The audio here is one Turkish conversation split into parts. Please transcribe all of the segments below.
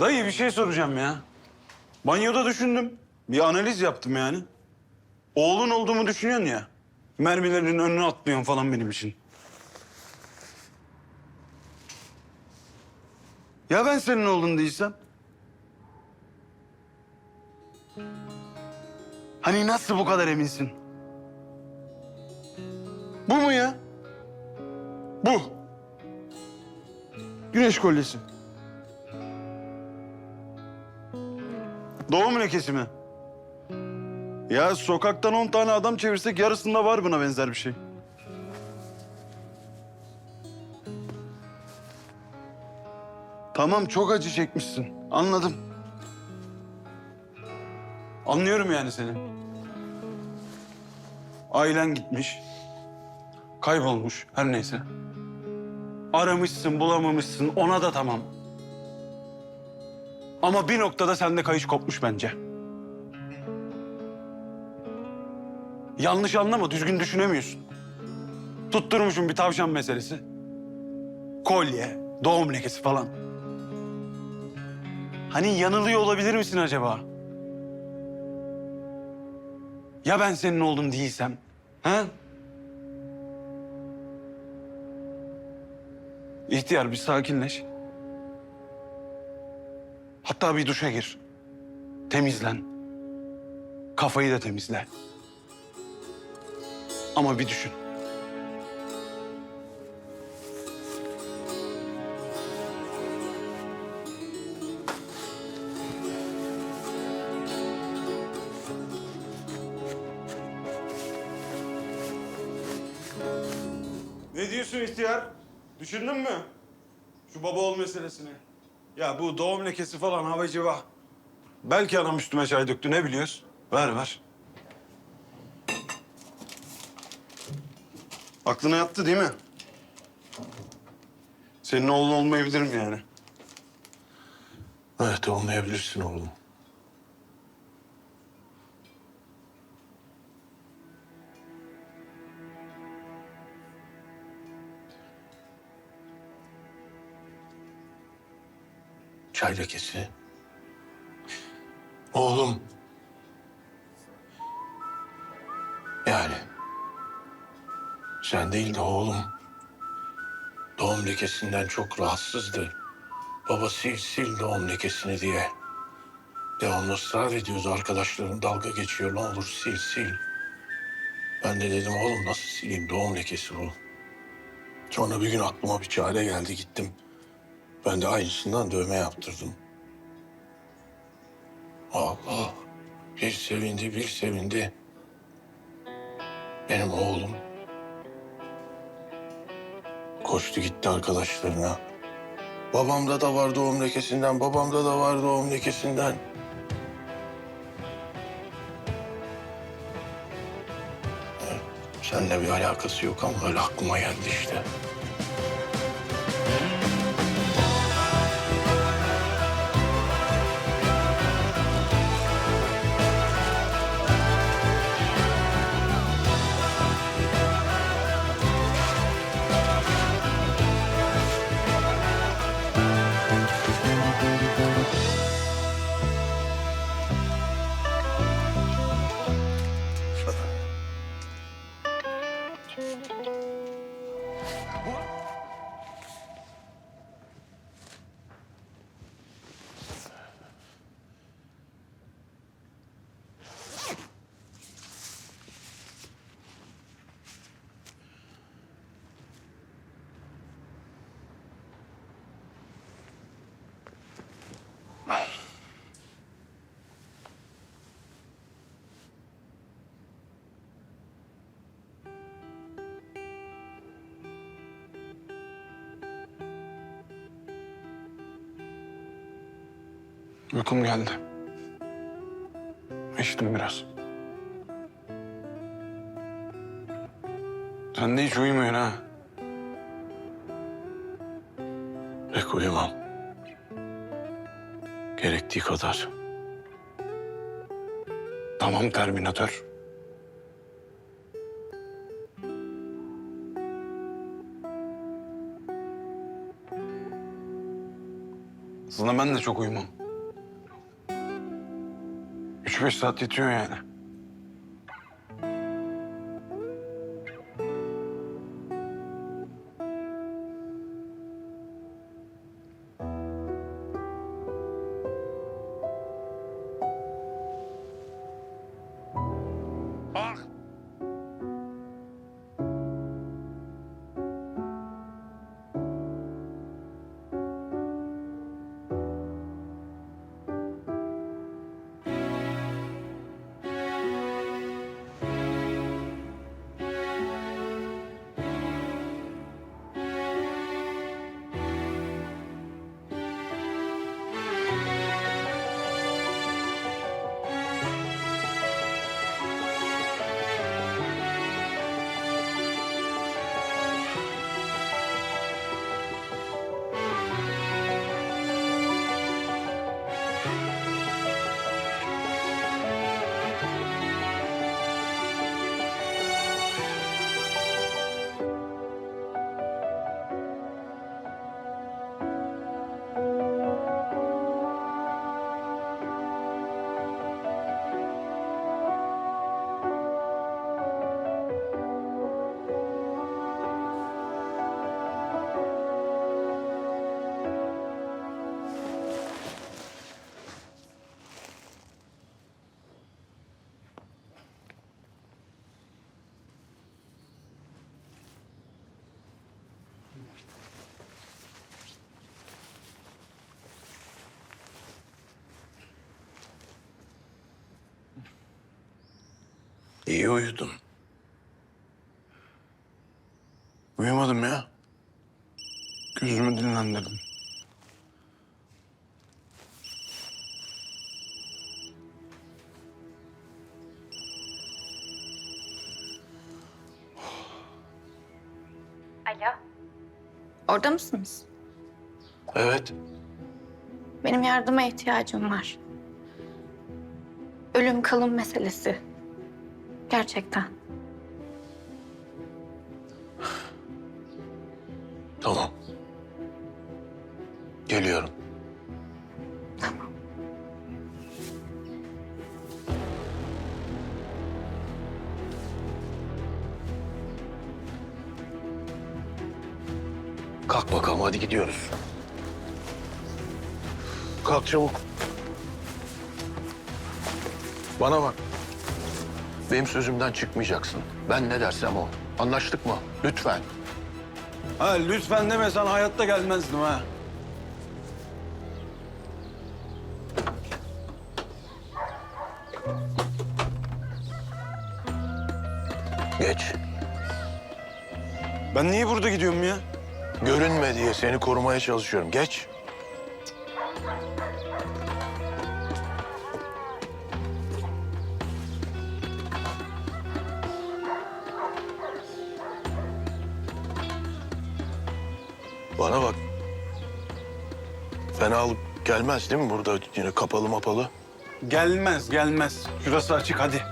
Dayı bir şey soracağım ya. Banyoda düşündüm. Bir analiz yaptım yani. Oğlun olduğumu düşünüyorsun ya. Mermilerin önüne atlıyorsun falan benim için. Ya ben senin oğlun değilsem? Hani nasıl bu kadar eminsin? Bu mu ya? Bu. Güneş kolyesi. Doğum lekesi mi? Ya sokaktan on tane adam çevirsek yarısında var buna benzer bir şey. Tamam çok acı çekmişsin. Anladım. Anlıyorum yani seni. Ailen gitmiş. Kaybolmuş her neyse. Aramışsın bulamamışsın ona da tamam. Ama bir noktada sende kayış kopmuş bence. Yanlış anlama, düzgün düşünemiyorsun. Tutturmuşum bir tavşan meselesi. Kolye, doğum lekesi falan. Hani yanılıyor olabilir misin acaba? Ya ben senin oğlun değilsem? Ha? İhtiyar bir sakinleş. Hatta bir duşa gir. Temizlen. Kafayı da temizle. Ama bir düşün. Ne diyorsun ihtiyar? Düşündün mü? Şu baba ol meselesini. Ya bu doğum lekesi falan havacı vah. Belki anam üstüme çay döktü ne biliyoruz? Ver ver. Aklına yattı değil mi? Senin oğlun olmayabilirim yani. Evet olmayabilirsin oğlum. Çay lekesi. Oğlum. Yani. Sen değil de oğlum. Doğum lekesinden çok rahatsızdı. Baba sil sil doğum lekesini diye. Devamlı ısrar ediyoruz arkadaşlarım dalga geçiyor ne olur sil sil. Ben de dedim oğlum nasıl sileyim doğum lekesi bu. Sonra bir gün aklıma bir çare geldi gittim. Ben de aynısından dövme yaptırdım. Allah bir sevindi bir sevindi. Benim oğlum. Koştu gitti arkadaşlarına. Babamda da var doğum lekesinden, babamda da var doğum lekesinden. Seninle bir alakası yok ama öyle aklıma geldi işte. Uykum geldi. İçtim biraz. Sen de hiç uyumuyorsun ha. Pek uyumam. Gerektiği kadar. Tamam Terminator. Aslında ben de çok uyumam. Üç beş saat yetiyor yani. İyi uyudun. Uyumadım ya. Gözümü dinlendirdim. Alo. Orada mısınız? Evet. Benim yardıma ihtiyacım var. Ölüm kalım meselesi. Gerçekten. Tamam. Geliyorum. Tamam. Kalk bakalım hadi gidiyoruz. Kalk çabuk. Bana bak. Benim sözümden çıkmayacaksın. Ben ne dersem o. Anlaştık mı? Lütfen. Ha lütfen demesen hayatta gelmezdim ha. Geç. Ben niye burada gidiyorum ya? Görünme diye seni korumaya çalışıyorum. Geç. Fenalık gelmez değil mi burada yine kapalı mapalı? Gelmez gelmez. Şurası açık hadi.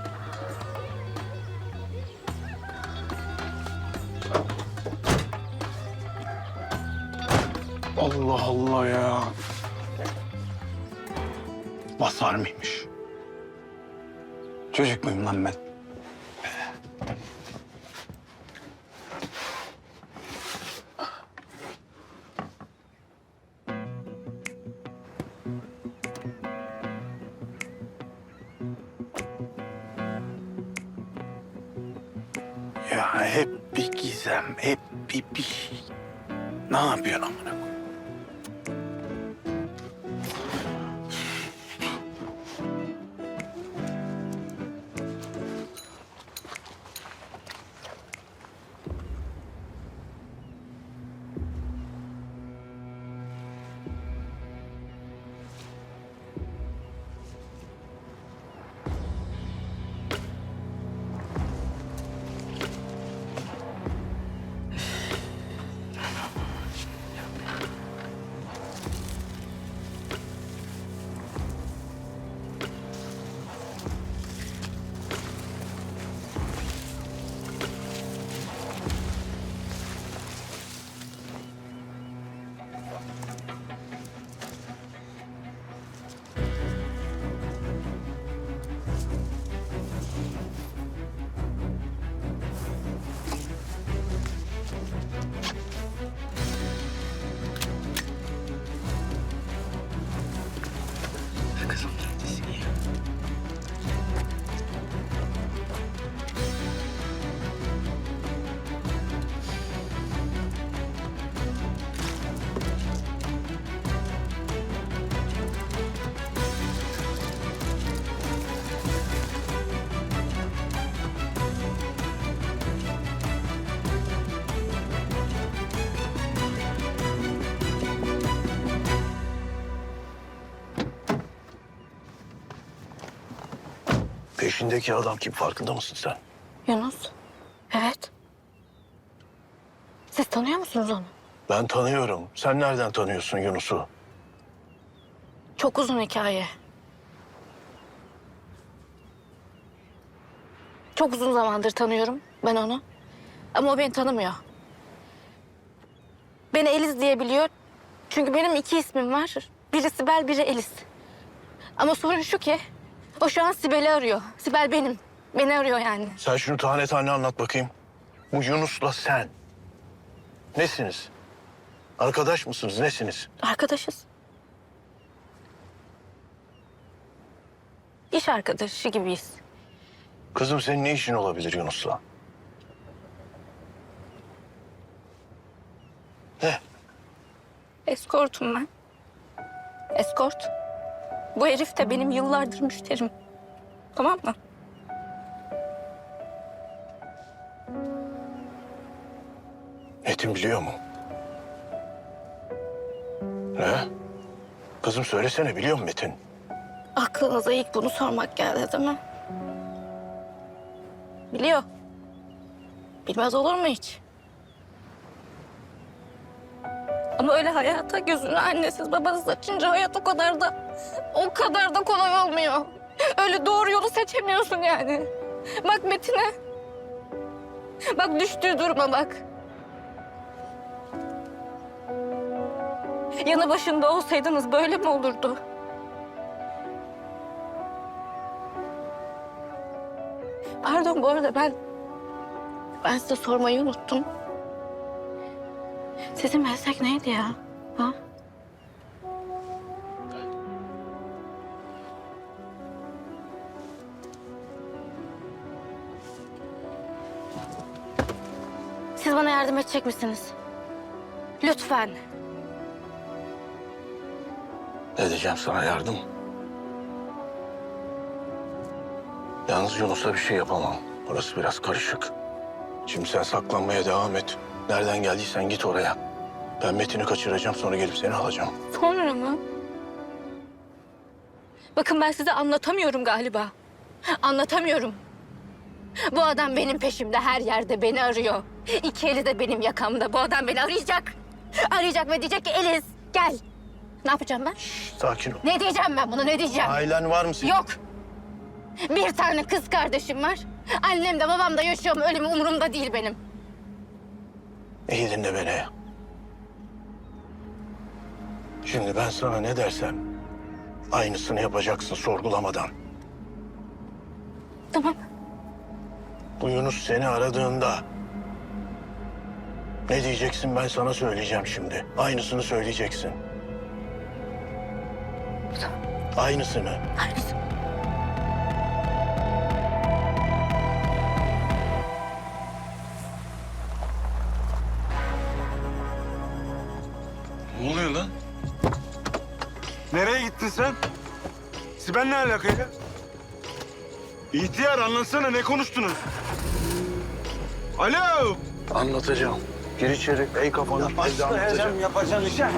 Allah Allah ya. Basar mıymış? Çocuk muyum lan ben? Ne yapıyorsun amına koyayım? Peşindeki adam kim farkında mısın sen? Yunus. Evet. Siz tanıyor musunuz onu? Ben tanıyorum. Sen nereden tanıyorsun Yunus'u? Çok uzun hikaye. Çok uzun zamandır tanıyorum ben onu. Ama o beni tanımıyor. Beni Eliz diye biliyor. Çünkü benim iki ismim var. Biri Sibel, biri Eliz. Ama sorun şu ki o şu an Sibel'i arıyor. Sibel benim. Beni arıyor yani. Sen şunu tane tane anlat bakayım. Bu Yunus'la sen. Nesiniz? Arkadaş mısınız? Nesiniz? Arkadaşız. İş arkadaşı gibiyiz. Kızım senin ne işin olabilir Yunus'la? Ne? Eskortum ben. Eskort. Bu herif de benim yıllardır müşterim. Tamam mı? Metin biliyor mu? Ne? Kızım söylesene biliyor mu Metin? Aklınıza ilk bunu sormak geldi değil mi? Biliyor. Bilmez olur mu hiç? Ama öyle hayata gözünü annesiz babasız açınca hayat o kadar da o kadar da kolay olmuyor. Öyle doğru yolu seçemiyorsun yani. Bak Metin'e. Bak düştüğü duruma bak. Yanı başında olsaydınız böyle mi olurdu? Pardon bu arada ben... Ben size sormayı unuttum. Sizin meslek neydi ya? Ha? Siz bana yardım edecek misiniz? Lütfen. Ne diyeceğim sana yardım? Yalnız Yunus'a bir şey yapamam. Burası biraz karışık. Şimdi sen saklanmaya devam et. Nereden geldiysen git oraya. Ben Metin'i kaçıracağım sonra gelip seni alacağım. Sonra mı? Bakın ben size anlatamıyorum galiba. Anlatamıyorum. Bu adam benim peşimde her yerde beni arıyor. İki eli de benim yakamda. Bu adam beni arayacak. Arayacak ve diyecek ki Eliz gel. Ne yapacağım ben? Şşş, sakin ol. Ne diyeceğim ben bunu ne diyeceğim? Ailen var mı senin? Yok. Bir tane kız kardeşim var. Annem de babam da yaşıyor mu ölümü umurumda değil benim. İyi dinle beni. Şimdi ben sana ne dersem aynısını yapacaksın sorgulamadan. Tamam. Bu Yunus seni aradığında ne diyeceksin ben sana söyleyeceğim şimdi. Aynısını söyleyeceksin. Aynısını. Aynısı. Ne oluyor lan? Nereye gittin sen? Sibel ne alakayla? İhtiyar anlatsana ne konuştunuz? Alo! Anlatacağım. Gir içeri. Ey kafanı. Evde anlatacağım. yapacağın işe. He.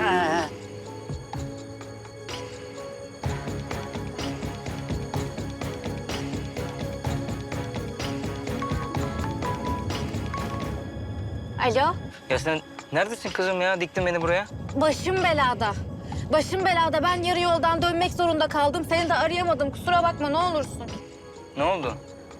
Alo. Ya sen neredesin kızım ya? Diktin beni buraya. Başım belada. Başım belada. Ben yarı yoldan dönmek zorunda kaldım. Seni de arayamadım. Kusura bakma ne olursun. Ne oldu?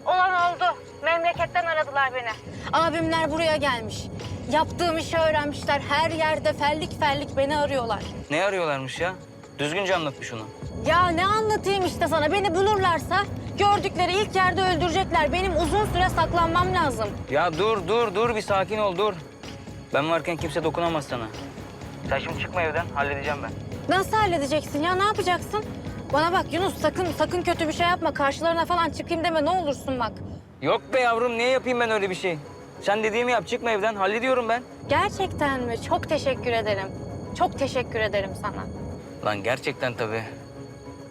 Olan oldu. Memleketten aradılar beni. Abimler buraya gelmiş. Yaptığım işi öğrenmişler. Her yerde fellik fellik beni arıyorlar. Ne arıyorlarmış ya? Düzgünce anlatmış onu. Ya ne anlatayım işte sana. Beni bulurlarsa gördükleri ilk yerde öldürecekler. Benim uzun süre saklanmam lazım. Ya dur dur dur bir sakin ol dur. Ben varken kimse dokunamaz sana. Sen şimdi çıkma evden halledeceğim ben. Nasıl halledeceksin ya? Ne yapacaksın? Bana bak Yunus sakın sakın kötü bir şey yapma. Karşılarına falan çıkayım deme ne olursun bak. Yok be yavrum niye yapayım ben öyle bir şey? Sen dediğimi yap çıkma evden hallediyorum ben. Gerçekten mi? Çok teşekkür ederim. Çok teşekkür ederim sana. Lan gerçekten tabii.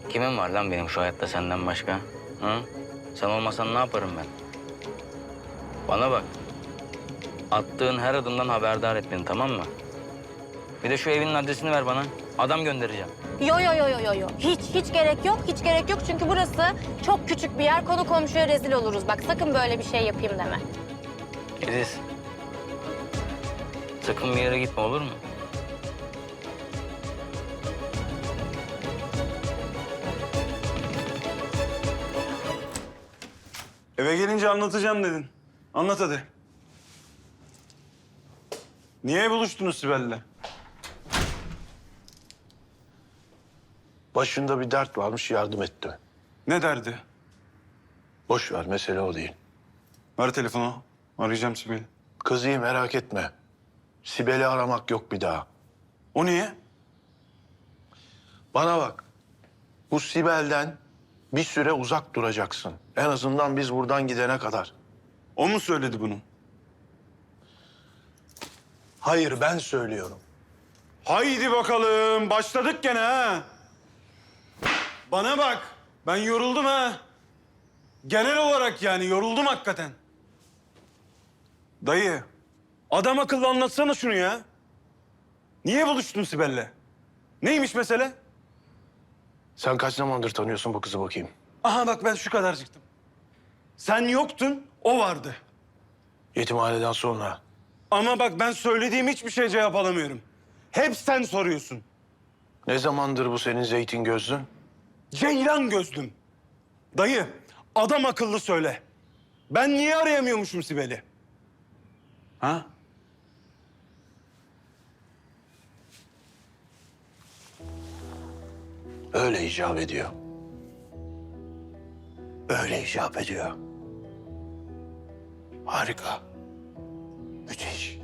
Kimin var lan benim şu hayatta senden başka? Hı? Sen olmasan ne yaparım ben? Bana bak. Attığın her adımdan haberdar et beni tamam mı? Bir de şu evinin adresini ver bana. Adam göndereceğim. Yo yo yo yo yo yo. Hiç hiç gerek yok. Hiç gerek yok çünkü burası çok küçük bir yer. Konu komşuya rezil oluruz. Bak sakın böyle bir şey yapayım deme. Ediz. Sakın bir yere gitme olur mu? Eve gelince anlatacağım dedin. Anlat hadi. Niye buluştunuz Sibel'le? Başında bir dert varmış yardım etti. Ne derdi? Boş ver mesele o değil. Ver telefonu. Arayacağım Sibel'i. Kızıyı merak etme. Sibel'i aramak yok bir daha. O niye? Bana bak. Bu Sibel'den bir süre uzak duracaksın. En azından biz buradan gidene kadar. O mu söyledi bunu? Hayır ben söylüyorum. Haydi bakalım. Başladık gene ha. Bana bak. Ben yoruldum ha. Genel olarak yani yoruldum hakikaten. Dayı, adam akıllı anlatsana şunu ya. Niye buluştun Sibel'le? Neymiş mesele? Sen kaç zamandır tanıyorsun bu kızı bakayım? Aha bak ben şu kadar çıktım. Sen yoktun, o vardı. Yetimhaneden sonra. Ama bak ben söylediğim hiçbir şey cevap alamıyorum. Hep sen soruyorsun. Ne zamandır bu senin zeytin gözlün? Ceylan gözlüm. Dayı, adam akıllı söyle. Ben niye arayamıyormuşum Sibel'i? Ha? Öyle icap ediyor. Öyle icap ediyor. Harika. Müthiş.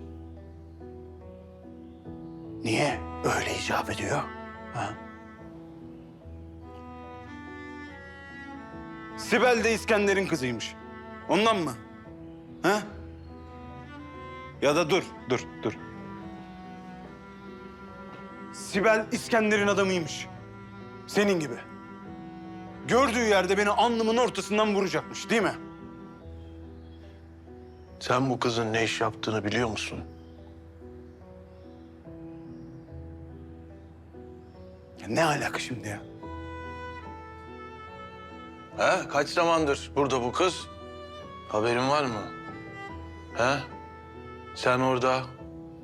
Niye öyle icap ediyor? Ha? Sibel de İskender'in kızıymış. Ondan mı? Ha? Ya da dur, dur, dur. Sibel İskender'in adamıymış. Senin gibi. Gördüğü yerde beni alnımın ortasından vuracakmış değil mi? Sen bu kızın ne iş yaptığını biliyor musun? Ya ne alaka şimdi ya? Ha? Kaç zamandır burada bu kız? Haberin var mı? Ha? Sen orada,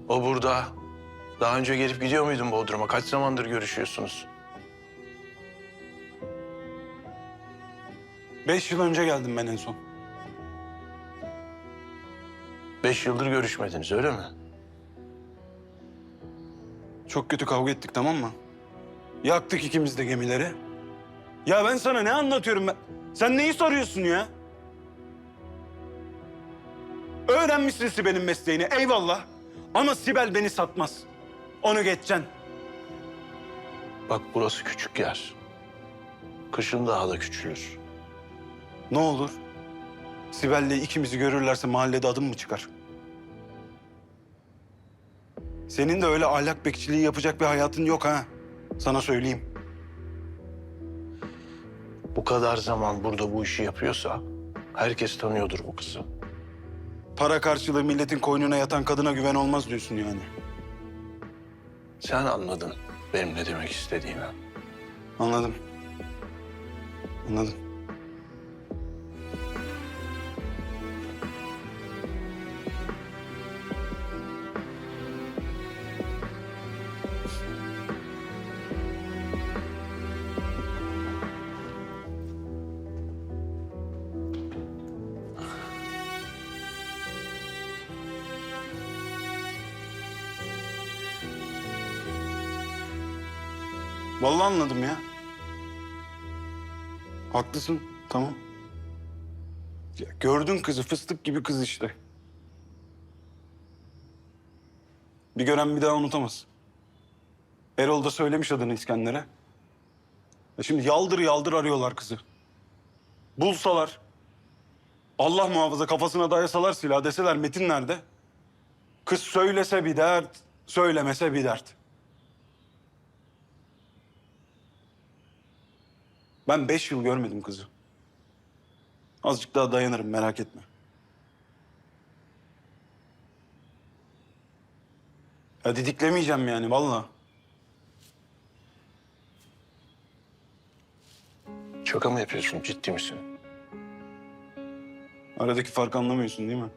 o burada. Daha önce gelip gidiyor muydun Bodrum'a? Kaç zamandır görüşüyorsunuz? Beş yıl önce geldim ben en son. Beş yıldır görüşmediniz öyle mi? Çok kötü kavga ettik tamam mı? Yaktık ikimiz de gemileri. Ya ben sana ne anlatıyorum ben? Sen neyi soruyorsun ya? Öğrenmişsin Sibel'in mesleğini eyvallah. Ama Sibel beni satmaz. Onu geçeceksin. Bak burası küçük yer. Kışın daha da küçülür. Ne olur? Sibel'le ikimizi görürlerse mahallede adım mı çıkar? Senin de öyle ahlak bekçiliği yapacak bir hayatın yok ha. Sana söyleyeyim. Bu kadar zaman burada bu işi yapıyorsa herkes tanıyordur bu kızı. Para karşılığı milletin koynuna yatan kadına güven olmaz diyorsun yani. Sen anladın benim ne demek istediğimi. Anladım. Anladım. Vallahi anladım ya. Haklısın, tamam. Ya gördün kızı, fıstık gibi kız işte. Bir gören bir daha unutamaz. Erol da söylemiş adını İskender'e. Ya şimdi yaldır yaldır arıyorlar kızı. Bulsalar, Allah muhafaza kafasına dayasalar silah deseler Metin nerede? Kız söylese bir dert, söylemese bir dert. Ben beş yıl görmedim kızı. Azıcık daha dayanırım merak etme. Ya didiklemeyeceğim yani vallahi. Şaka mı yapıyorsun? Ciddi misin? Aradaki farkı anlamıyorsun değil mi?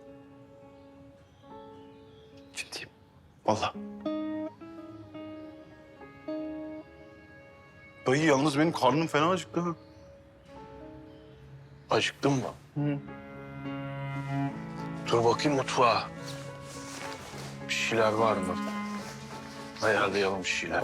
Ciddiyim. Vallahi. Dayı yalnız benim karnım fena acıktı ha. Acıktın mı? Dur bakayım mutfağa. Bir şeyler var mı? Ayarlayalım bir şeyler.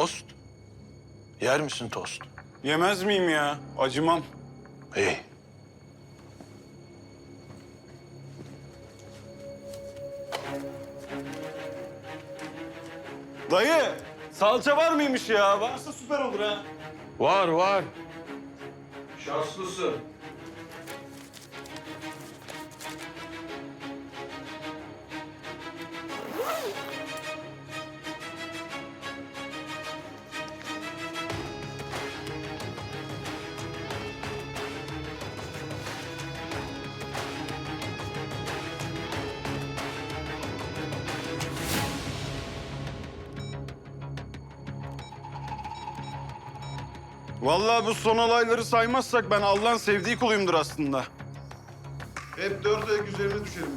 Tost. Yer misin tost? Yemez miyim ya? Acımam. İyi. Dayı, salça var mıymış ya? Varsa süper olur ha. Var var. Şanslısın. Vallahi bu son olayları saymazsak ben Allah'ın sevdiği kuluyumdur aslında. Hep dört ayak üzerine düşerim.